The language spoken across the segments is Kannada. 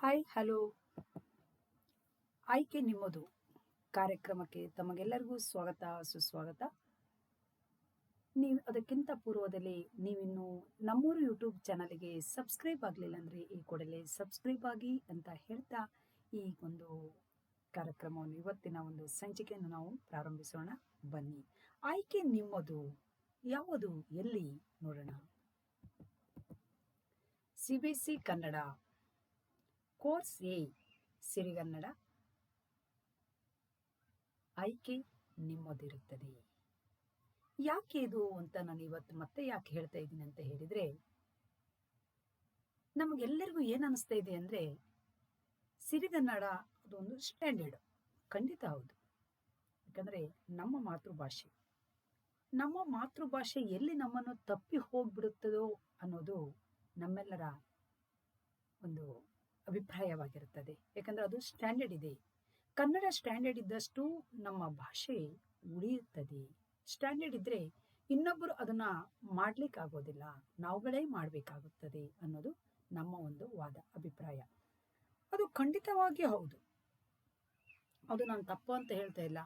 ಹಾಯ್ ಹಲೋ ಆಯ್ಕೆ ನಿಮ್ಮದು. ಕಾರ್ಯಕ್ರಮಕ್ಕೆ ತಮಗೆಲ್ಲರಿಗೂ ಸ್ವಾಗತ, ಸುಸ್ವಾಗತ. ನೀವು ಅದಕ್ಕಿಂತ ಪೂರ್ವದಲ್ಲಿ ನೀವಿನ್ನು ನಮ್ಮೂರು ಯೂಟ್ಯೂಬ್ ಚಾನಲ್ಗೆ ಸಬ್ಸ್ಕ್ರೈಬ್ ಆಗಲಿಲ್ಲ ಅಂದರೆ ಈ ಕೂಡಲೇ ಸಬ್ಸ್ಕ್ರೈಬ್ ಆಗಿ ಅಂತ ಹೇಳ್ತಾ ಈ ಒಂದು ಕಾರ್ಯಕ್ರಮವನ್ನು ಇವತ್ತಿನ ಒಂದು ಸಂಚಿಕೆಯನ್ನು ನಾವು ಪ್ರಾರಂಭಿಸೋಣ. ಬನ್ನಿ. ಆಯ್ಕೆ ನಿಮ್ಮದು. ಯಾವುದು? ಎಲ್ಲಿ? ನೋಡೋಣ. C B C Kannada. Course A ಸಿರಿಗನ್ನಡ ಆಯ್ಕೆ ನಿಮ್ಮದಿರುತ್ತದೆ. ಯಾಕೆ ಇದು ಅಂತ ನಾನು ಇವತ್ತು ಮತ್ತೆ ಯಾಕೆ ಹೇಳ್ತಾ ಇದ್ದೀನಿ ಅಂತ ಹೇಳಿದ್ರೆ, ನಮಗೆಲ್ಲರಿಗೂ ಏನು ಅನಿಸ್ತಾ ಇದೆ ಅಂದರೆ, ಸಿರಿಗನ್ನಡ ಅದೊಂದು ಸ್ಟ್ಯಾಂಡರ್ಡ್ ಖಂಡಿತ ಹೌದು. ಯಾಕಂದರೆ ನಮ್ಮ ಮಾತೃಭಾಷೆ. ನಮ್ಮ ಮಾತೃಭಾಷೆ ಎಲ್ಲಿ ನಮ್ಮನ್ನು ತಪ್ಪಿ ಹೋಗ್ಬಿಡುತ್ತದೋ ಅನ್ನೋದು ನಮ್ಮೆಲ್ಲರ ಒಂದು ಅಭಿಪ್ರಾಯವಾಗಿರುತ್ತದೆ. ಯಾಕಂದರೆ ಅದು ಸ್ಟ್ಯಾಂಡರ್ಡ್ ಇದೆ. ಕನ್ನಡ ಸ್ಟ್ಯಾಂಡರ್ಡ್ ಇದ್ದಷ್ಟು ನಮ್ಮ ಭಾಷೆ ಉಳಿಯುತ್ತದೆ. ಸ್ಟ್ಯಾಂಡರ್ಡ್ ಇದ್ದರೆ ಇನ್ನೊಬ್ಬರು ಅದನ್ನು ಮಾಡಲಿಕ್ಕಾಗೋದಿಲ್ಲ. ನಾವುಗಳೇ ಮಾಡಬೇಕಾಗುತ್ತದೆ ಅನ್ನೋದು ನಮ್ಮ ಒಂದು ವಾದ, ಅಭಿಪ್ರಾಯ. ಅದು ಖಂಡಿತವಾಗಿ ಹೌದು. ಅದು ನಾನು ತಪ್ಪು ಅಂತ ಹೇಳ್ತಾ ಇಲ್ಲ.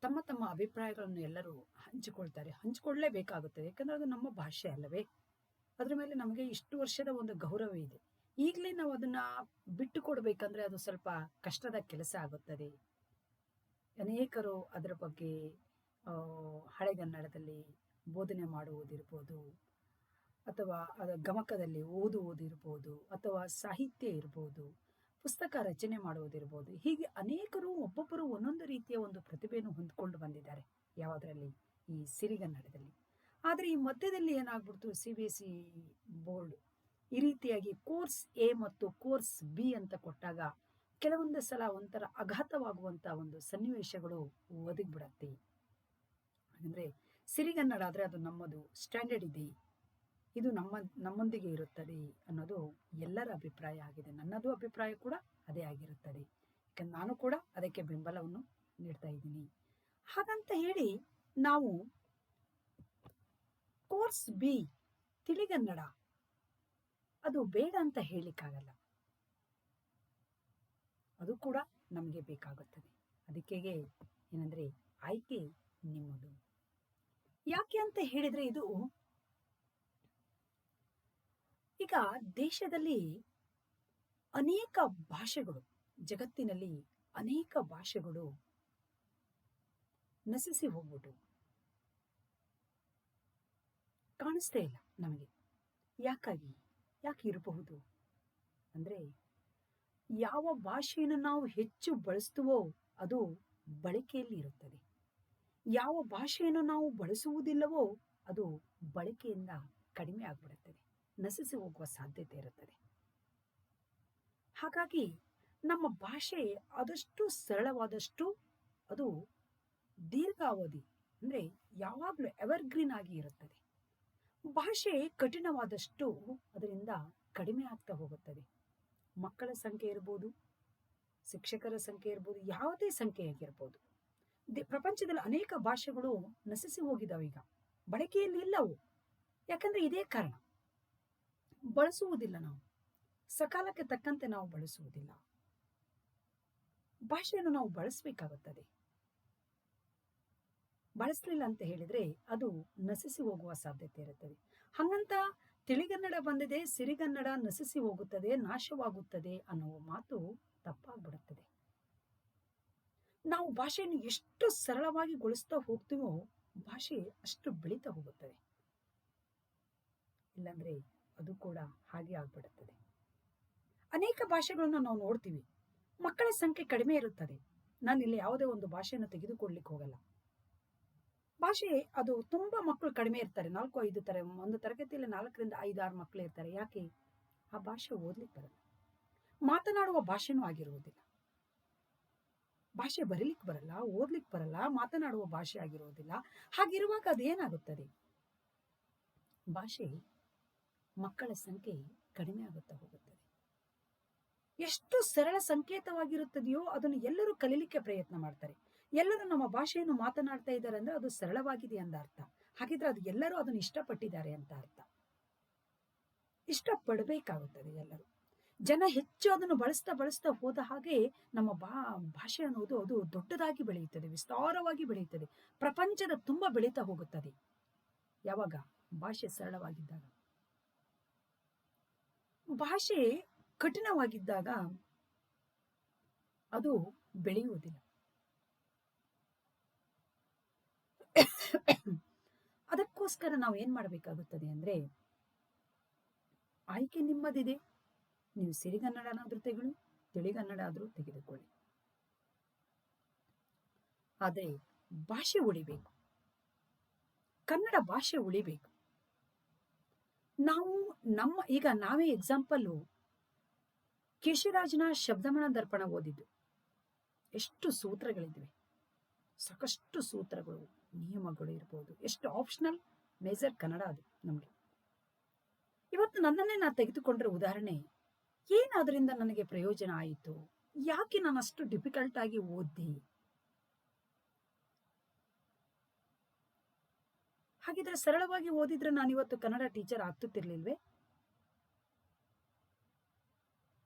ತಮ್ಮ ತಮ್ಮ ಅಭಿಪ್ರಾಯಗಳನ್ನು ಎಲ್ಲರೂ ಹಂಚಿಕೊಳ್ತಾರೆ. ಹಂಚಿಕೊಳ್ಳಲೇಬೇಕಾಗುತ್ತದೆ ಯಾಕಂದರೆ ಅದು ನಮ್ಮ ಭಾಷೆ ಅಲ್ಲವೇ? ಅದರ ಮೇಲೆ ನಮಗೆ ಇಷ್ಟು ವರ್ಷದ ಒಂದು ಗೌರವ ಇದೆ. ಈಗಲೇ ನಾವು ಅದನ್ನ ಬಿಟ್ಟು ಕೊಡಬೇಕಂದ್ರೆ ಅದು ಸ್ವಲ್ಪ ಕಷ್ಟದ ಕೆಲಸ ಆಗುತ್ತದೆ. ಅನೇಕರು ಅದರ ಬಗ್ಗೆ ಹಳೆಗನ್ನಡದಲ್ಲಿ ಬೋಧನೆ ಮಾಡುವುದಿರ್ಬೋದು, ಅಥವಾ ಅದರ ಗಮಕದಲ್ಲಿ ಓದುವುದಿರ್ಬೋದು, ಅಥವಾ ಸಾಹಿತ್ಯ ಇರ್ಬೋದು, ಪುಸ್ತಕ ರಚನೆ ಮಾಡುವುದಿರ್ಬೋದು, ಹೀಗೆ ಅನೇಕರು ಒಬ್ಬೊಬ್ಬರು ಒಂದೊಂದು ರೀತಿಯ ಒಂದು ಪ್ರತಿಭೆಯನ್ನು ಹೊಂದ್ಕೊಂಡು ಬಂದಿದ್ದಾರೆ ಯಾವುದರಲ್ಲಿ? ಈ ಸಿರಿಗನ್ನಡದಲ್ಲಿ. ಆದರೆ ಈ ಮಧ್ಯದಲ್ಲಿ ಏನಾಗ್ಬಿಡ್ತು? C B S E board ಈ ರೀತಿಯಾಗಿ ಕೋರ್ಸ್ ಎ ಮತ್ತು ಕೋರ್ಸ್ ಬಿ ಅಂತ ಕೊಟ್ಟಾಗ ಕೆಲವೊಂದು ಸಲ ಒಂಥರ ಆಘಾತವಾಗುವಂಥ ಒಂದು ಸನ್ನಿವೇಶಗಳು ಒದಗಿಬಿಡತ್ತೆ. ಅಂದರೆ ಸಿರಿಗನ್ನಡ ಆದರೆ ಅದು ನಮ್ಮದು ಸ್ಟ್ಯಾಂಡರ್ಡ್ ಇದೆ. ಇದು ನಮ್ಮ, ನಮ್ಮೊಂದಿಗೆ ಇರುತ್ತದೆ ಅನ್ನೋದು ಎಲ್ಲರ ಅಭಿಪ್ರಾಯ ಆಗಿದೆ. ನನ್ನದು ಅಭಿಪ್ರಾಯ ಕೂಡ ಅದೇ ಆಗಿರುತ್ತದೆ. ಯಾಕಂದ್ರೆ ನಾನು ಕೂಡ ಅದಕ್ಕೆ ಬೆಂಬಲವನ್ನು ನೀಡ್ತಾ ಇದ್ದೀನಿ. ಹಾಗಂತ ಹೇಳಿ ನಾವು ಕೋರ್ಸ್ ಬಿ, ತಿಳಿಗನ್ನಡ ಅದು ಬೇಡ ಅಂತ ಹೇಳಿಕಾಗಲ್ಲ ಅದು ಕೂಡ ನಮಗೆ ಬೇಕಾಗುತ್ತದೆ. ಅದಕ್ಕೆ ಏನಂದ್ರೆ ಆಯ್ಕೆ ನಿಮ್ಮದು. ಯಾಕೆ ಅಂತ ಹೇಳಿದ್ರೆ ಇದು ಈಗ ದೇಶದಲ್ಲಿ ಅನೇಕ ಭಾಷೆಗಳು, ಜಗತ್ತಿನಲ್ಲಿ ಅನೇಕ ಭಾಷೆಗಳು ನಶಿಸಿ ಹೋಗ್ಬಿಟ್ಟು ಕಾಣಿಸ್ತೇ ಇಲ್ಲ ನಮಗೆ. ಯಾಕಾಗಿ? ಯಾಕೆ ಇರಬಹುದು? ಅಂದರೆ ಯಾವ ಭಾಷೆಯನ್ನು ನಾವು ಹೆಚ್ಚು ಬಳಸ್ತೀವೋ ಅದು ಬಳಕೆಯಲ್ಲಿ ಇರುತ್ತದೆ. ಯಾವ ಭಾಷೆಯನ್ನು ನಾವು ಬಳಸುವುದಿಲ್ಲವೋ ಅದು ಬಳಕೆಯಿಂದ ಕಡಿಮೆ ಆಗಿಬಿಡುತ್ತದೆ. ನಶಿಸಿ ಹೋಗುವ ಸಾಧ್ಯತೆ ಇರುತ್ತದೆ. ಹಾಗಾಗಿ ನಮ್ಮ ಭಾಷೆ ಆದಷ್ಟು ಸರಳವಾದಷ್ಟು ಅದು ದೀರ್ಘಾವಧಿ, ಅಂದರೆ ಯಾವಾಗಲೂ ಎವರ್ಗ್ರೀನ್ ಆಗಿ ಇರುತ್ತದೆ. ಭಾಷೆ ಕಠಿಣವಾದಷ್ಟು ಅದರಿಂದ ಕಡಿಮೆ ಆಗ್ತಾ ಹೋಗುತ್ತದೆ. ಮಕ್ಕಳ ಸಂಖ್ಯೆ ಇರ್ಬೋದು, ಶಿಕ್ಷಕರ ಸಂಖ್ಯೆ ಇರ್ಬೋದು, ಯಾವುದೇ ಸಂಖ್ಯೆ ಆಗಿರ್ಬೋದು. ದೆ- ಪ್ರಪಂಚದಲ್ಲಿ ಅನೇಕ ಭಾಷೆಗಳು ನಶಿಸಿ ಹೋಗಿದಾವೆ ಈಗ. ಬಳಕೆಯಲ್ಲಿ ಇಲ್ಲವು. ಯಾಕಂದ್ರೆ ಇದೇ ಕಾರಣ. ಬಳಸುವುದಿಲ್ಲ ನಾವು. ಸಕಾಲಕ್ಕೆ ತಕ್ಕಂತೆ ನಾವು ಬಳಸುವುದಿಲ್ಲ. ಭಾಷೆಯನ್ನು ನಾವು ಬಳಸಬೇಕಾಗುತ್ತದೆ. ಬಳಸಲಿಲ್ಲ ಅಂತ ಹೇಳಿದ್ರೆ ಅದು ನಶಿಸಿ ಹೋಗುವ ಸಾಧ್ಯತೆ ಇರುತ್ತದೆ. ಹಂಗಂತ ತಿಳಿಗನ್ನಡ ಬಂದಿದೆ, ಸಿರಿಗನ್ನಡ ನಶಿಸಿ ಹೋಗುತ್ತದೆ, ನಾಶವಾಗುತ್ತದೆ ಅನ್ನುವ ಮಾತು ತಪ್ಪಾಗ್ಬಿಡುತ್ತದೆ. ನಾವು ಭಾಷೆಯನ್ನು ಎಷ್ಟು ಸರಳವಾಗಿ ಗೊಳಿಸ್ತಾ ಹೋಗ್ತೀವೋ ಭಾಷೆ ಅಷ್ಟು ಬೆಳೀತಾ ಹೋಗುತ್ತದೆ. ಇಲ್ಲಾಂದ್ರೆ ಅದು ಕೂಡ ಹಾಗೆ ಆಗ್ಬಿಡುತ್ತದೆ. ಅನೇಕ ಭಾಷೆಗಳನ್ನು ನಾವು ನೋಡ್ತೀವಿ. ಮಕ್ಕಳ ಸಂಖ್ಯೆ ಕಡಿಮೆ ಇರುತ್ತದೆ. ನಾನು ಇಲ್ಲಿ ಯಾವುದೇ ಒಂದು ಭಾಷೆಯನ್ನು ತೆಗೆದುಕೊಳ್ಳಿಕ್ಕೆ ಹೋಗಲ್ಲ. ಭಾಷೆ ಅದು ತುಂಬಾ ಮಕ್ಕಳು ಕಡಿಮೆ ಇರ್ತಾರೆ. ನಾಲ್ಕು, ಐದು ತರ, ಒಂದು ತರಗತಿಯಲ್ಲಿ ನಾಲ್ಕರಿಂದ ಐದಾರು ಮಕ್ಕಳು ಇರ್ತಾರೆ. ಯಾಕೆ? ಆ ಭಾಷೆ ಓದ್ಲಿಕ್ಕೆ ಬರಲ್ಲ ಮಾತನಾಡುವ ಭಾಷೆನೂ ಆಗಿರುವುದಿಲ್ಲ. ಭಾಷೆ ಬರೀಲಿಕ್ಕೆ ಬರಲ್ಲ, ಓದ್ಲಿಕ್ಕೆ ಬರಲ್ಲ, ಮಾತನಾಡುವ ಭಾಷೆ ಆಗಿರುವುದಿಲ್ಲ. ಹಾಗಿರುವಾಗ ಅದೇನಾಗುತ್ತದೆ ಭಾಷೆ ಮಕ್ಕಳ ಸಂಖ್ಯೆ ಕಡಿಮೆ ಆಗುತ್ತಾ ಹೋಗುತ್ತದೆ. ಎಷ್ಟು ಸರಳ ಸಂಕೇತವಾಗಿರುತ್ತದೆಯೋ ಅದನ್ನು ಎಲ್ಲರೂ ಕಲೀಲಿಕ್ಕೆ ಪ್ರಯತ್ನ ಮಾಡ್ತಾರೆ. ಎಲ್ಲರೂ ನಮ್ಮ ಭಾಷೆಯನ್ನು ಮಾತನಾಡ್ತಾ ಇದ್ದಾರೆ ಅಂದ್ರೆ ಅದು ಸರಳವಾಗಿದೆ ಅಂತ ಅರ್ಥ. ಹಾಗಿದ್ರೆ ಅದು ಎಲ್ಲರೂ ಅದನ್ನು ಇಷ್ಟಪಟ್ಟಿದ್ದಾರೆ ಅಂತ ಅರ್ಥ. ಇಷ್ಟಪಡಬೇಕಾಗುತ್ತದೆ ಎಲ್ಲರೂ. ಜನ ಹೆಚ್ಚು ಅದನ್ನು ಬಳಸ್ತಾ ಬಳಸ್ತಾ ಹೋದ ಹಾಗೆ ನಮ್ಮ ಬಾ ಭಾಷೆ ಅನ್ನೋದು ಅದು ದೊಡ್ಡದಾಗಿ ಬೆಳೆಯುತ್ತದೆ, ವಿಸ್ತಾರವಾಗಿ ಬೆಳೆಯುತ್ತದೆ. ಪ್ರಪಂಚದ ತುಂಬ ಬೆಳೀತಾ ಹೋಗುತ್ತದೆ. ಯಾವಾಗ? ಭಾಷೆ ಸರಳವಾಗಿದ್ದಾಗ. ಭಾಷೆ ಕಠಿಣವಾಗಿದ್ದಾಗ ಅದು ಬೆಳೆಯುವುದಿಲ್ಲ. ಅದಕ್ಕೋಸ್ಕರ ನಾವು ಏನು ಮಾಡಬೇಕಾಗುತ್ತದೆ ಅಂದ್ರೆ, ಆಯ್ಕೆ ನಿಮ್ಮದಿದೆ. ನೀವು ಸಿರಿಗನ್ನಡನಾದ್ರೂ ತೆಗೆದು ತಿಳಿಗನ್ನಡ ಆದರೂ ತೆಗೆದುಕೊಳ್ಳಿ. ಆದರೆ ಭಾಷೆ ಉಳಿಬೇಕು. ಕನ್ನಡ ಭಾಷೆ ಉಳಿಬೇಕು. ನಾವು ನಮ್ಮ, ಈಗ ನಾವೇ ಎಕ್ಸಾಂಪಲ್ಲು ಕೇಶರಾಜನ ಶಬ್ದಮಣ ದರ್ಪಣ ಓದಿದ್ದು. ಎಷ್ಟು ಸೂತ್ರಗಳಿದ್ವಿ. ಸಾಕಷ್ಟು ಸೂತ್ರಗಳು. ನಿಯಮಗಳು ಇರ್ಬೋದು. ಎಷ್ಟು ಆಪ್ಷನಲ್ ಮೇಜರ್ ಕನ್ನಡ ಅದು ನಮಗೆ. ಇವತ್ತು ನನ್ನನ್ನೇ ನಾನು ತೆಗೆದುಕೊಂಡ್ರೆ ಉದಾಹರಣೆ ಏನಾದ್ರಿಂದ ನನಗೆ ಪ್ರಯೋಜನ ಆಯಿತು? ಯಾಕೆ ನಾನು ಅಷ್ಟು ಡಿಫಿಕಲ್ಟ್ ಆಗಿ ಓದ್ದೆ? ಹಾಗಿದ್ರೆ ಸರಳವಾಗಿ ಓದಿದ್ರೆ ನಾನು ಇವತ್ತು ಕನ್ನಡ ಟೀಚರ್ ಆಗ್ತಿರ್ಲಿಲ್ವೇ?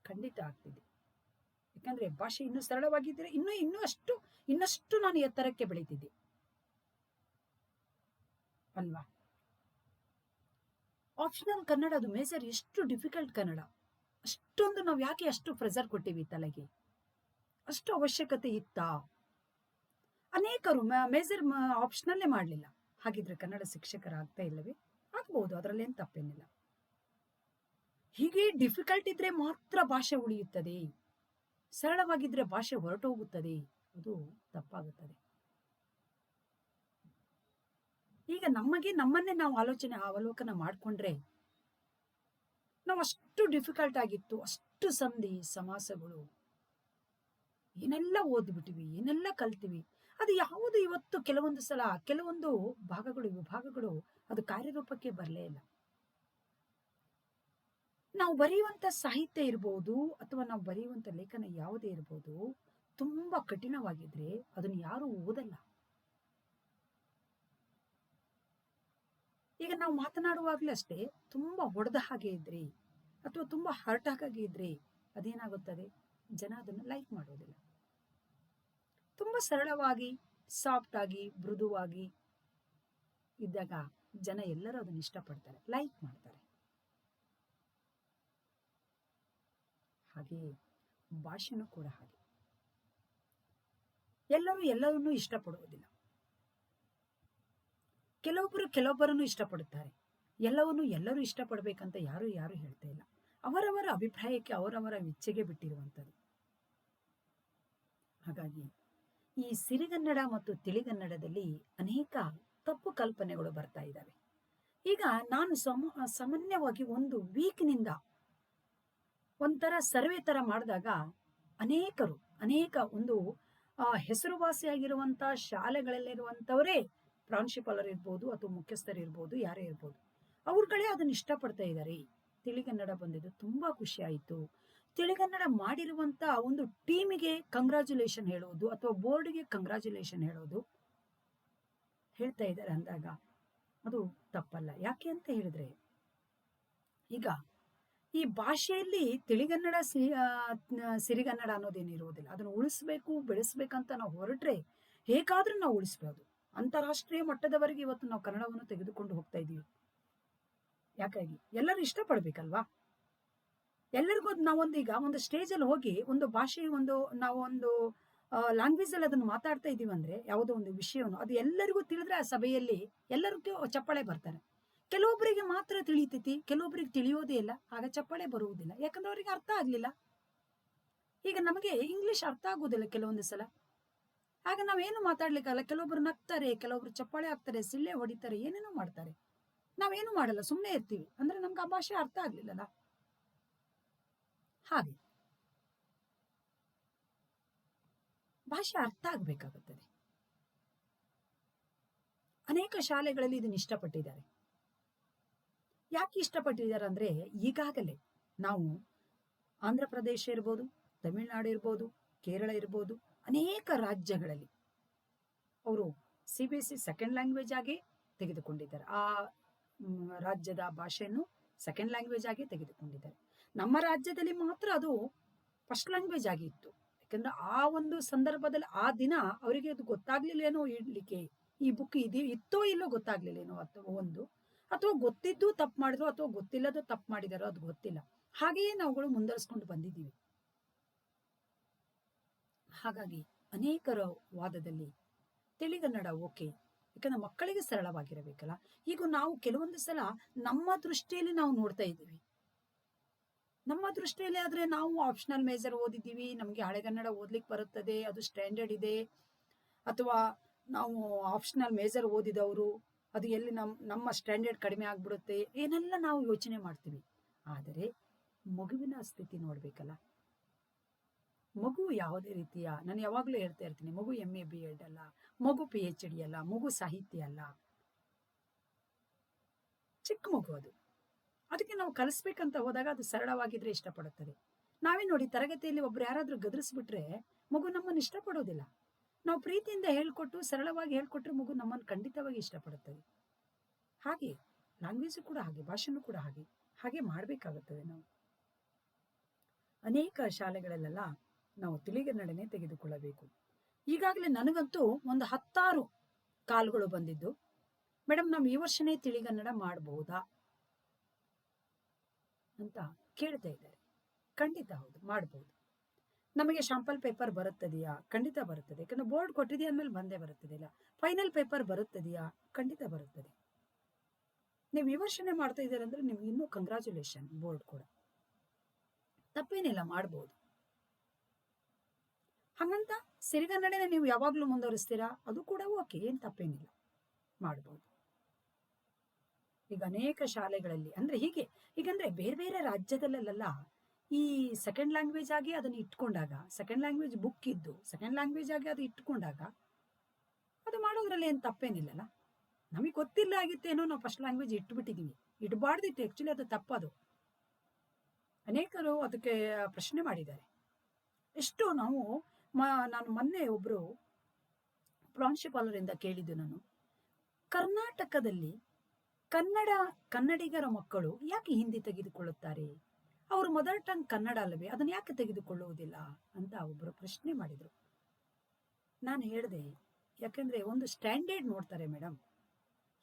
ಖಂಡಿತ ಆಗ್ತಿದೆ. ಯಾಕಂದ್ರೆ ಭಾಷೆ ಇನ್ನೂ ಸರಳವಾಗಿದ್ದರೆ ಇನ್ನೂ ಇನ್ನೂ ಅಷ್ಟು, ಇನ್ನಷ್ಟು ನಾನು ಎತ್ತರಕ್ಕೆ ಬೆಳೀತಿದ್ದೆ. ಅಲ್ವಾ? ಆಪ್ಷನಲ್ ಕನ್ನಡ ಅದು ಮೇಜರ್ ಎಷ್ಟು ಡಿಫಿಕಲ್ಟ್ ಕನ್ನಡ. ಅಷ್ಟೊಂದು ನಾವು ಯಾಕೆ ಅಷ್ಟು ಪ್ರೆಸರ್ ಕೊಟ್ಟಿವಿ ತಲೆಗೆ? ಅಷ್ಟು ಅವಶ್ಯಕತೆ ಇತ್ತಾ? ಅನೇಕರು ಮೇಜರ್ ಆಪ್ಷನಲ್ಲೇ ಮಾಡಲಿಲ್ಲ. ಹಾಗಿದ್ರೆ ಕನ್ನಡ ಶಿಕ್ಷಕರಾಗ್ತಾ ಇಲ್ಲವೇ? ಆಗ್ಬಹುದು ಅದರಲ್ಲೇನು ತಪ್ಪೇನಿಲ್ಲ. ಹೀಗೆ ಡಿಫಿಕಲ್ಟ್ ಇದ್ರೆ ಮಾತ್ರ ಭಾಷೆ ಉಳಿಯುತ್ತದೆ. ಸರಳವಾಗಿದ್ರೆ ಭಾಷೆ ಹೊರಟು ಹೋಗುತ್ತದೆ ಅದು ತಪ್ಪಾಗುತ್ತದೆ. ಈಗ ನಮಗೆ, ನಮ್ಮನ್ನೇ ನಾವು ಆಲೋಚನೆ, ಅವಲೋಕನ ಮಾಡಿಕೊಂಡ್ರೆ ನಾವು ಅಷ್ಟು ಡಿಫಿಕಲ್ಟ್ ಆಗಿತ್ತು, ಅಷ್ಟು ಸಂಧಿ, ಸಮಾಸಗಳು. ಏನೆಲ್ಲ ಓದ್ಬಿಟ್ಟಿವಿ, ಏನೆಲ್ಲ ಕಲ್ತೀವಿ, ಅದು ಯಾವುದು ಇವತ್ತು ಕೆಲವೊಂದು ಸಲ, ಕೆಲವೊಂದು ಭಾಗಗಳು, ವಿಭಾಗಗಳು ಅದು ಕಾರ್ಯರೂಪಕ್ಕೆ ಬರಲೇ ಇಲ್ಲ. ನಾವು ಬರೆಯುವಂತ ಸಾಹಿತ್ಯ ಇರ್ಬೋದು, ಅಥವಾ ನಾವು ಬರೆಯುವಂತ ಲೇಖನ ಯಾವುದೇ ಇರ್ಬೋದು, ತುಂಬಾ ಕಠಿಣವಾಗಿದ್ರೆ ಅದನ್ನು ಯಾರು ಓದಲ್ಲ. ಈಗ ನಾವು ಮಾತನಾಡುವಾಗ್ಲೂ ಅಷ್ಟೇ ತುಂಬಾ ಹೊಡೆದ ಹಾಗೆ ಇದ್ರಿ ಅಥವಾ ತುಂಬಾ ಹರ್ಟ್ ಆಗಿ ಇದ್ರಿ, ಅದೇನಾಗುತ್ತದೆ? ಜನ ಅದನ್ನು ಲೈಕ್ ಮಾಡೋದಿಲ್ಲ ತುಂಬಾ ಸರಳವಾಗಿ ಸಾಫ್ಟ್ ಆಗಿ, ಮೃದುವಾಗಿ ಇದ್ದಾಗ ಜನ ಎಲ್ಲರೂ ಅದನ್ನು ಇಷ್ಟಪಡ್ತಾರೆ ಲೈಕ್ ಮಾಡ್ತಾರೆ. ಹಾಗೆಯೇ ಭಾಷೆನೂ ಕೂಡ ಹಾಗೆ. ಎಲ್ಲರೂ ಎಲ್ಲವನ್ನೂ ಇಷ್ಟಪಡುವುದಿಲ್ಲ. ಕೆಲವೊಬ್ಬರು ಕೆಲವೊಬ್ಬರನ್ನು ಇಷ್ಟಪಡುತ್ತಾರೆ. ಎಲ್ಲವನ್ನು ಎಲ್ಲರೂ ಇಷ್ಟಪಡಬೇಕಂತ ಯಾರು ಯಾರು ಹೇಳ್ತಾ ಇಲ್ಲ. ಅವರವರ ಅಭಿಪ್ರಾಯಕ್ಕೆ ಅವರವರ ಇಚ್ಛೆಗೆ ಬಿಟ್ಟಿರುವಂಥದ್ದು. ಹಾಗಾಗಿ ಈ ಸಿರಿಗನ್ನಡ ಮತ್ತು ತಿಳಿಗನ್ನಡದಲ್ಲಿ ಅನೇಕ ತಪ್ಪು ಕಲ್ಪನೆಗಳು ಬರ್ತಾ ಇದ್ದಾವೆ. ಈಗ ನಾನು ಸಮ, ಸಾಮಾನ್ಯವಾಗಿ ಒಂದು ವೀಕ್ನಿಂದ ಒಂಥರ ಸರ್ವೆ ತರ ಮಾಡಿದಾಗ ಅನೇಕರು, ಅನೇಕ ಒಂದು ಹೆಸರುವಾಸಿಯಾಗಿರುವಂಥ ಶಾಲೆಗಳಲ್ಲಿರುವಂತವರೇ ಪ್ರಾಂಶುಪಾಲರು ಇರ್ಬೋದು ಅಥವಾ ಮುಖ್ಯಸ್ಥರು ಇರ್ಬೋದು, ಯಾರೇ ಇರ್ಬೋದು ಅವ್ರುಗಳೇ ಅದನ್ನ ಇಷ್ಟಪಡ್ತಾ ಇದ್ದಾರೆ ತಿಳಿಗನ್ನಡ ಬಂದಿದ್ದು ತುಂಬಾ ಖುಷಿ ಆಯಿತು. ತಿಳಿಗನ್ನಡ ಮಾಡಿರುವಂತ ಒಂದು ಟೀಮಿಗೆ ಕಂಗ್ರಾಚುಲೇಷನ್ ಹೇಳೋದು ಅಥವಾ ಬೋರ್ಡ್ಗೆ ಕಂಗ್ರಾಚುಲೇಷನ್ ಹೇಳೋದು ಹೇಳ್ತಾ ಇದ್ದಾರೆ ಅಂದಾಗ ಅದು ತಪ್ಪಲ್ಲ. ಯಾಕೆ ಅಂತ ಹೇಳಿದ್ರೆ ಈಗ ಈ ಭಾಷೆಯಲ್ಲಿ ತಿಳಿಗನ್ನಡ ಸಿರಿ ಸಿರಿಗನ್ನಡ ಅನ್ನೋದೇನಿರುವುದಿಲ್ಲ. ಅದನ್ನು ಉಳಿಸ್ಬೇಕು, ಬೆಳೆಸ್ಬೇಕಂತ ನಾವು ಹೊರಟ್ರೆ ಹೇಗಾದ್ರೂ ನಾವು ಉಳಿಸ್ಬೋದು. ಅಂತಾರಾಷ್ಟ್ರೀಯ ಮಟ್ಟದವರೆಗೆ ಇವತ್ತು ನಾವು ಕನ್ನಡವನ್ನು ತೆಗೆದುಕೊಂಡು ಹೋಗ್ತಾ ಇದ್ದೀವಿ ಯಾಕಾಗಿ ಎಲ್ಲರೂ ಇಷ್ಟಪಡ್ಬೇಕಲ್ವಾ? ಎಲ್ಲರಿಗೂ ನಾವೊಂದು ಈಗ ಒಂದು ಸ್ಟೇಜ್ ಅಲ್ಲಿ ಹೋಗಿ ಒಂದು ಭಾಷೆ ಒಂದು ನಾವು ಒಂದು ಲ್ಯಾಂಗ್ವೇಜ್ ಅಲ್ಲಿ ಅದನ್ನು ಮಾತಾಡ್ತಾ ಇದೀವಿ ಅಂದ್ರೆ ಯಾವುದೋ ಒಂದು ವಿಷಯವನ್ನು ಅದು ಎಲ್ಲರಿಗೂ ತಿಳಿದ್ರೆ ಆ ಸಭೆಯಲ್ಲಿ ಎಲ್ಲರಿಗೂ ಚಪ್ಪಾಳೆ ಬರ್ತಾರೆ. ಕೆಲವೊಬ್ಬರಿಗೆ ಮಾತ್ರ ತಿಳಿತೈತಿ ಕೆಲವೊಬ್ಬರಿಗೆ ತಿಳಿಯೋದೇ ಇಲ್ಲ, ಆಗ ಚಪ್ಪಾಳೆ ಬರುವುದಿಲ್ಲ. ಯಾಕಂದ್ರೆ ಅವರಿಗೆ ಅರ್ಥ ಆಗ್ಲಿಲ್ಲ. ಈಗ ನಮಗೆ ಇಂಗ್ಲಿಷ್ ಅರ್ಥ ಆಗೋದಿಲ್ಲ ಕೆಲವೊಂದು ಸಲ. ಆಗ ನಾವೇನು ಮಾತಾಡ್ಲಿಕ್ಕಲ್ಲ ಕೆಲವೊಬ್ರು ನಗ್ತಾರೆ, ಕೆಲವೊಬ್ರು ಚಪ್ಪಾಳೆ ಹಾಕ್ತಾರೆ, ಸಿಳ್ಳೆ ಹೊಡಿತಾರೆ, ಏನೇನೋ ಮಾಡ್ತಾರೆ. ನಾವೇನು ಮಾಡಲ್ಲ ಸುಮ್ಮನೆ ಇರ್ತೀವಿ. ಅಂದ್ರೆ ನಮ್ಗೆ ಆ ಭಾಷೆ ಅರ್ಥ ಆಗ್ಲಿಲ್ಲಲ್ಲ. ಹಾಗೆ. ಭಾಷೆ ಅರ್ಥ ಆಗ್ಬೇಕಾಗುತ್ತದೆ ಅನೇಕ ಶಾಲೆಗಳಲ್ಲಿ ಇದನ್ನ ಇಷ್ಟಪಟ್ಟಿದ್ದಾರೆ. ಯಾಕೆ ಇಷ್ಟಪಟ್ಟಿದ್ದಾರೆ ಅಂದ್ರೆ ಈಗಾಗಲೇ ನಾವು ಆಂಧ್ರ ಪ್ರದೇಶ ಇರ್ಬೋದು, ತಮಿಳುನಾಡು ಇರ್ಬೋದು, ಕೇರಳ ಇರ್ಬೋದು ಅನೇಕ ರಾಜ್ಯಗಳಲ್ಲಿ ಅವರು C B S C second language ಆಗಿ ತೆಗೆದುಕೊಂಡಿದ್ದಾರೆ. ಆ ರಾಜ್ಯದ ಭಾಷೆಯನ್ನು ಸೆಕೆಂಡ್ ಲ್ಯಾಂಗ್ವೇಜ್ ಆಗಿ ತೆಗೆದುಕೊಂಡಿದ್ದಾರೆ. ನಮ್ಮ ರಾಜ್ಯದಲ್ಲಿ ಮಾತ್ರ ಅದು ಫಸ್ಟ್ ಲ್ಯಾಂಗ್ವೇಜ್ ಆಗಿತ್ತು ಯಾಕಂದ್ರೆ ಆ ಒಂದು ಸಂದರ್ಭದಲ್ಲಿ ಆ ದಿನ ಅವರಿಗೆ ಅದು ಗೊತ್ತಾಗ್ಲಿಲ್ಲೇನೋ ಇಡ್ಲಿಕ್ಕೆ ಈ ಬುಕ್ ಇದೆ ಇತ್ತೋ ಇಲ್ಲೋ ಗೊತ್ತಾಗ್ಲಿಲ್ಲೇನೋ ಅಥವಾ ಒಂದು. ಅಥವಾ ಗೊತ್ತಿದ್ದು ತಪ್ಪು ಮಾಡಿದ್ರು ಅಥವಾ ಗೊತ್ತಿಲ್ಲದೋ ತಪ್ಪು ಮಾಡಿದಾರೋ ಅದು ಗೊತ್ತಿಲ್ಲ. ಹಾಗೆಯೇ ನಾವುಗಳು ಮುಂದರ್ಸ್ಕೊಂಡು ಬಂದಿದ್ದೀವಿ. ಹಾಗಾಗಿ ಅನೇಕರ ವಾದದಲ್ಲಿ ತಿಳಿಗನ್ನಡ ಓಕೆ. ಯಾಕಂದ್ರೆ ಮಕ್ಕಳಿಗೆ ಸರಳವಾಗಿರಬೇಕಲ್ಲ. ಈಗ ನಾವು ಕೆಲವೊಂದು ಸಲ ನಮ್ಮ ದೃಷ್ಟಿಯಲ್ಲಿ ನಾವು ನೋಡ್ತಾ ಇದ್ದೀವಿ. ನಮ್ಮ ದೃಷ್ಟಿಯಲ್ಲಿ ಆದ್ರೆ ನಾವು ಆಪ್ಷನಲ್ ಮೇಜರ್ ಓದಿದ್ದೀವಿ, ನಮಗೆ ಹಳೆಗನ್ನಡ ಓದ್ಲಿಕ್ಕೆ ಬರುತ್ತದೆ, ಅದು ಸ್ಟ್ಯಾಂಡರ್ಡ್ ಇದೆ. ಅಥವಾ ನಾವು ಆಪ್ಷನಲ್ ಮೇಜರ್ ಓದಿದವರು, ಅದು ಎಲ್ಲಿ ನಮ್, ನಮ್ಮ ಸ್ಟ್ಯಾಂಡರ್ಡ್ ಕಡಿಮೆ ಆಗ್ಬಿಡುತ್ತೆ, ಏನೆಲ್ಲ ನಾವು ಯೋಚನೆ ಮಾಡ್ತೀವಿ. ಆದರೆ ಮಗುವಿನ ಸ್ಥಿತಿ ನೋಡ್ಬೇಕಲ್ಲ. ಮಗು ಯಾವುದೇ ರೀತಿಯ, ನಾನು ಯಾವಾಗಲೂ ಹೇಳ್ತಾ ಇರ್ತೀನಿ, ಮಗು ಎಂ ಎ ಬಿ ಎಡ್ ಅಲ್ಲ, ಮಗು ಪಿ ಎಚ್ ಡಿ ಅಲ್ಲ, ಮಗು ಸಾಹಿತ್ಯ ಅಲ್ಲ. ಚಿಕ್ಕ ಮಗು ಅದು. ಅದಕ್ಕೆ ನಾವು ಕಲಿಸ್ಬೇಕಂತ ಹೋದಾಗ ಅದು ಸರಳವಾಗಿದ್ರೆ ಇಷ್ಟಪಡುತ್ತದೆ. ನಾವೇ ನೋಡಿ, ತರಗತಿಯಲ್ಲಿ ಒಬ್ರು ಯಾರಾದ್ರೂ ಗದರಿಸ್ಬಿಟ್ರೆ ಮಗು ನಮ್ಮನ್ನು ಇಷ್ಟಪಡೋದಿಲ್ಲ. ನಾವು ಪ್ರೀತಿಯಿಂದ ಹೇಳ್ಕೊಟ್ಟು, ಸರಳವಾಗಿ ಹೇಳ್ಕೊಟ್ರೆ ಮಗು ನಮ್ಮನ್ನು ಖಂಡಿತವಾಗಿ ಇಷ್ಟಪಡುತ್ತದೆ. ಹಾಗೆ ಲ್ಯಾಂಗ್ವೇಜ್ ಕೂಡ ಹಾಗೆ, ಭಾಷೆನೂ ಕೂಡ ಹಾಗೆ ಹಾಗೆ ಮಾಡಬೇಕಾಗುತ್ತದೆ ನಾವು. ಅನೇಕ ಶಾಲೆಗಳಲ್ಲೆಲ್ಲ ನಾವು ತಿಳಿಗನ್ನಡನೆ ತೆಗೆದುಕೊಳ್ಳಬೇಕು. ಈಗಾಗಲೇ ನನಗಂತೂ ಒಂದು ಹತ್ತಾರು ಕಾಲುಗಳು ಬಂದಿದ್ದು. ಮೇಡಮ್ ನಾವು ಈ ವರ್ಷನೇ ತಿಳಿಗನ್ನಡ ಮಾಡಬಹುದಾ ಅಂತ ಕೇಳ್ತಾ ಇದ್ದಾರೆ. ಖಂಡಿತ ಹೌದು ಮಾಡಬಹುದು ನಮಗೆ ಶಾಂಪಲ್ ಪೇಪರ್ ಬರುತ್ತದೆಯಾ? ಖಂಡಿತ ಬರುತ್ತದೆ. ಯಾಕಂದ್ರೆ ಬೋರ್ಡ್ ಕೊಟ್ಟಿದೆಯಾ ಅಂದಮೇಲೆ ಬಂದೇ ಬರುತ್ತದೆ ಇಲ್ಲ ಫೈನಲ್ ಪೇಪರ್ ಬರುತ್ತದೆಯಾ? ಖಂಡಿತ ಬರುತ್ತದೆ. ನೀವು ವಿಮರ್ಶನೆ ಮಾಡ್ತಾ ಇದ್ದೀರಂದ್ರೆ ನಿಮ್ಗೆ ಇನ್ನೂ ಕಂಗ್ರಾಚುಲೇಷನ್ ಬೋರ್ಡ್ ಕೂಡ. ತಪ್ಪೇನಿಲ್ಲ ಮಾಡಬಹುದು ಹಾಗಂತ ಸಿರಿಗನ್ನಡನ ನೀವು ಯಾವಾಗ್ಲೂ ಮುಂದುವರಿಸ್ತೀರಾ? ಅದು ಕೂಡ ಓಕೆ, ಏನ್ ತಪ್ಪೇನಿಲ್ಲ. ಮಾಡಬಹುದು ಈಗ ಅನೇಕ ಶಾಲೆಗಳಲ್ಲಿ, ಅಂದ್ರೆ ಹೀಗೆ, ಈಗಂದ್ರೆ ಬೇರೆ ಬೇರೆ ರಾಜ್ಯದಲ್ಲೆಲ್ಲ ಈ ಸೆಕೆಂಡ್ ಲ್ಯಾಂಗ್ವೇಜ್ ಆಗಿ ಅದನ್ನ ಇಟ್ಕೊಂಡಾಗ ಸೆಕೆಂಡ್ ಲ್ಯಾಂಗ್ವೇಜ್ ಬುಕ್ ಇದ್ದು ಸೆಕೆಂಡ್ ಲ್ಯಾಂಗ್ವೇಜ್ ಆಗಿ ಅದು ಇಟ್ಕೊಂಡಾಗ, ಅದು ಮಾಡೋದ್ರಲ್ಲಿ ಏನು ತಪ್ಪೇನಿಲ್ಲಲ್ಲ? ನಮಗೆ ಗೊತ್ತಿಲ್ಲ ಆಗಿತ್ತೇನೋ ನಾವು ಫಸ್ಟ್ ಲ್ಯಾಂಗ್ವೇಜ್ ಇಟ್ಬಿಟ್ಟಿದೀವಿ. ಇಡಬಾರ್ದಿತ್ತು ಆ್ಯಕ್ಚುಲಿ ಅದು ತಪ್ಪದು ಅನೇಕರು ಅದಕ್ಕೆ ಪ್ರಶ್ನೆ ಮಾಡಿದ್ದಾರೆ. ಎಷ್ಟು ನಾವು ನಾನು ಮೊನ್ನೆ ಒಬ್ರು ಪ್ರಾಂಶುಪಾಲರಿಂದ ಕೇಳಿದ್ದು ನಾನು. ಕರ್ನಾಟಕದಲ್ಲಿ ಕನ್ನಡ ಕನ್ನಡಿಗರ ಮಕ್ಕಳು ಯಾಕೆ ಹಿಂದಿ ತೆಗೆದುಕೊಳ್ಳುತ್ತಾರೆ? ಅವರು ಮದರ್ ಟಂಗ್ ಕನ್ನಡ ಅಲ್ಲವೇ? ಅದನ್ನ ಯಾಕೆ ತೆಗೆದುಕೊಳ್ಳುವುದಿಲ್ಲ? ಅಂತ ಒಬ್ಬರು ಪ್ರಶ್ನೆ ಮಾಡಿದ್ರು. ನಾನು ಹೇಳಿದೆ, ಯಾಕಂದ್ರೆ ಒಂದು ಸ್ಟ್ಯಾಂಡರ್ಡ್ ನೋಡ್ತಾರೆ ಮೇಡಮ್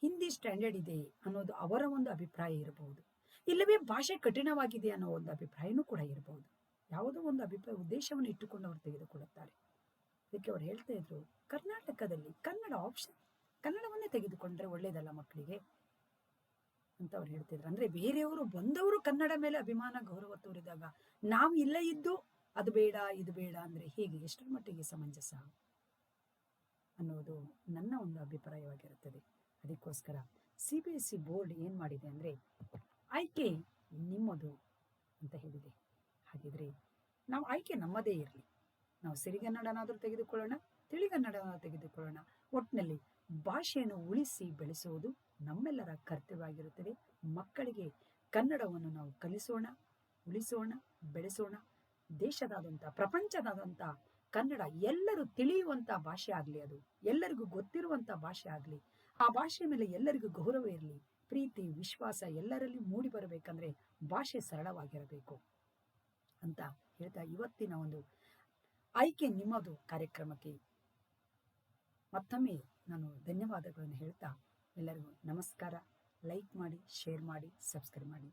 ಹಿಂದಿ ಸ್ಟ್ಯಾಂಡರ್ಡ್ ಇದೆ ಅನ್ನೋದು ಅವರ ಒಂದು ಅಭಿಪ್ರಾಯ ಇರಬಹುದು ಇಲ್ಲವೇ ಭಾಷೆ ಕಠಿಣವಾಗಿದೆ ಅನ್ನೋ ಒಂದು ಅಭಿಪ್ರಾಯನೂ ಕೂಡ ಇರಬಹುದು ಯಾವುದೋ ಒಂದು ಅಭಿಪ್ರಾಯ, ಉದ್ದೇಶವನ್ನು ಇಟ್ಟುಕೊಂಡು ಅವರು ತೆಗೆದುಕೊಳ್ಳುತ್ತಾರೆ. ಅದಕ್ಕೆ ಅವ್ರು ಹೇಳ್ತಾ ಇದ್ರು, ಕರ್ನಾಟಕದಲ್ಲಿ ಕನ್ನಡ ಆಪ್ಷನ್ ಕನ್ನಡವನ್ನೇ ತೆಗೆದುಕೊಂಡ್ರೆ ಒಳ್ಳೇದಲ್ಲ ಮಕ್ಕಳಿಗೆ? ಅಂತ ಅವ್ರು ಹೇಳ್ತಿದ್ರು. ಅಂದ್ರೆ ಬೇರೆಯವರು ಬಂದವರು ಕನ್ನಡ ಮೇಲೆ ಅಭಿಮಾನ, ಗೌರವ ತೋರಿದಾಗ ನಾವು ಇಲ್ಲ ಇದ್ದು ಅದು ಬೇಡ, ಇದು ಬೇಡ ಅಂದ್ರೆ ಹೇಗೆ? ಎಷ್ಟರ ಮಟ್ಟಿಗೆ ಸಮಂಜಸ? ಅನ್ನೋದು ನನ್ನ ಒಂದು ಅಭಿಪ್ರಾಯವಾಗಿರುತ್ತದೆ. ಅದಕ್ಕೋಸ್ಕರ C B S C board ಏನ್ ಮಾಡಿದೆ ಅಂದ್ರೆ, ಆಯ್ಕೆ ನಿಮ್ಮದು ಅಂತ ಹೇಳಿದೆ. ಹಾಗಿದ್ರೆ ನಾವು ಆಯ್ಕೆ ನಮ್ಮದೇ ಇರಲಿ. ನಾವು ಸಿರಿಗನ್ನಡನಾದರೂ ತೆಗೆದುಕೊಳ್ಳೋಣ ತಿಳಿಗನ್ನಡನ ತೆಗೆದುಕೊಳ್ಳೋಣ. ಒಟ್ಟಿನಲ್ಲಿ ಭಾಷೆಯನ್ನು ಉಳಿಸಿ ಬೆಳೆಸುವುದು ನಮ್ಮೆಲ್ಲರ ಕರ್ತವ್ಯವಾಗಿರುತ್ತದೆ. ಮಕ್ಕಳಿಗೆ ಕನ್ನಡವನ್ನು ನಾವು ಕಲಿಸೋಣ, ಉಳಿಸೋಣ, ಬೆಳೆಸೋಣ. ದೇಶದಾದಂಥ, ಪ್ರಪಂಚದಾದಂಥ ಕನ್ನಡ ಎಲ್ಲರೂ ತಿಳಿಯುವಂತ ಭಾಷೆ ಆಗಲಿ ಅದು. ಎಲ್ಲರಿಗೂ ಗೊತ್ತಿರುವಂತ ಭಾಷೆ ಆಗಲಿ. ಆ ಭಾಷೆ ಮೇಲೆ ಎಲ್ಲರಿಗೂ ಗೌರವ ಇರಲಿ. ಪ್ರೀತಿ, ವಿಶ್ವಾಸ ಎಲ್ಲರಲ್ಲಿ ಮೂಡಿ ಬರಬೇಕಂದ್ರೆ ಭಾಷೆ ಸರಳವಾಗಿರಬೇಕು. ಅಂತ ಹೇಳ್ತಾ ಇವತ್ತಿನ ಒಂದು ಆಯ್ಕೆ ನಿಮ್ಮದು ಕಾರ್ಯಕ್ರಮಕ್ಕೆ. ಮತ್ತೊಮ್ಮೆ ನಾನು ಧನ್ಯವಾದಗಳನ್ನು ಹೇಳ್ತಾ ಎಲ್ಲರಿಗೂ ನಮಸ್ಕಾರ. ಲೈಕ್ ಮಾಡಿ ಶೇರ್ ಮಾಡಿ ಸಬ್ಸ್ಕ್ರೈಬ್ ಮಾಡಿ.